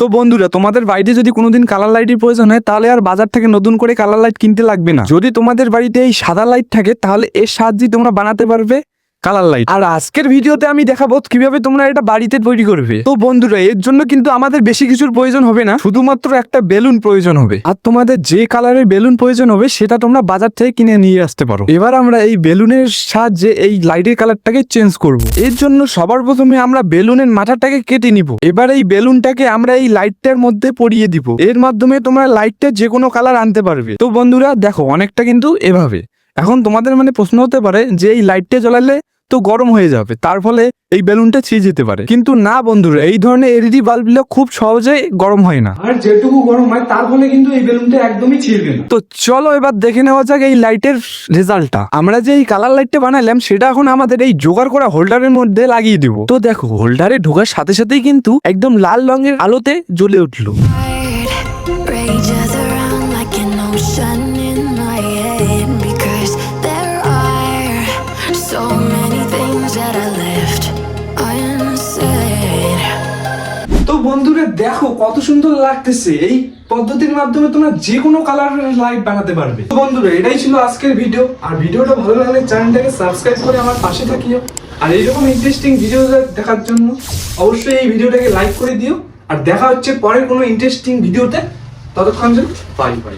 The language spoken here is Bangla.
তো বন্ধুরা, তোমাদের বাড়িতে যদি কোনোদিন কালার লাইটের প্রয়োজন হয়, তাহলে আর বাজার থেকে নতুন করে কালার লাইট কিনতে লাগবে না। যদি তোমাদের বাড়িতে এই সাদা লাইট থাকে, তাহলে এর সাহায্যে তোমরা বানাতে পারবে কালার লাইট আর আজকের ভিডিওতে আমি দেখাবো কীভাবে তোমরা এটা বাড়িতে তৈরি করবে। তো বন্ধুরা, এর জন্য কিন্তু আমাদের বেশি কিছুর প্রয়োজন হবে না, শুধুমাত্র একটা বেলুন প্রয়োজন হবে। আর তোমাদের যে কালারের বেলুন প্রয়োজন হবে, সেটা তোমরা বাজার থেকে কিনে নিয়ে আসতে পারো। এবার আমরা এই বেলুনের সাহায্যে এই লাইটের কালারটাকে চেঞ্জ করব। এর জন্য সবার প্রথমে আমরা বেলুনের মাথাটাকে কেটে নিব। এবার এই বেলুনটাকে আমরা এই লাইটটার মধ্যে পরিয়ে দিব। এর মাধ্যমে তোমরা লাইটটা যে কোনো কালার আনতে পারবে। তো বন্ধুরা, দেখো, অনেকটা কিন্তু এভাবে। এখন তোমাদের মানে প্রশ্ন হতে পারে যে এই লাইটটা জ্বলালে তো গরম হয়ে যাবে তার ফলে এই বেলুনটা ছিঁড়ে যেতে পারে। কিন্তু না বন্ধুরা এই ধরনের এলইডি বাল্বগুলো খুব সহজে গরম হয় না। আর যেটুকু গরম হয় তার ফলে কিন্তু এই বেলুনটা একদমই ছিঁড়বে না। তো চলো এবার দেখে নেওয়া যাক এই লাইটের রেজাল্টটা আমরা যে এই কালার লাইটটা বানালাম সেটা এখন আমাদের এই জোগাড় করা হোল্ডারের মধ্যে লাগিয়ে দিব। তো দেখো হোল্ডারে ঢোকার সাথে সাথেই কিন্তু একদম লাল রঙের আলোতে জ্বলে উঠল। Rages around like an ocean in my head. তো বন্ধুরা, দেখো কত সুন্দর লাগতেছে এই পদ্ধতির মাধ্যমে তোমরা যে কোনো কালারের লাইট বানাতে পারবে। তো বন্ধুরা, এটাই ছিল আজকের ভিডিও আর ভিডিওটা ভালো লাগলে চ্যানেলটাকে সাবস্ক্রাইব করে আমার পাশে থাকিও। আর এইরকম ইন্টারেস্টিং ভিডিও দেখার জন্য অবশ্যই এই ভিডিওটাকে লাইক করে দিও। আর দেখা হচ্ছে পরের কোনো ইন্টারেস্টিং ভিডিওতে ততক্ষণ যেন বাই বাই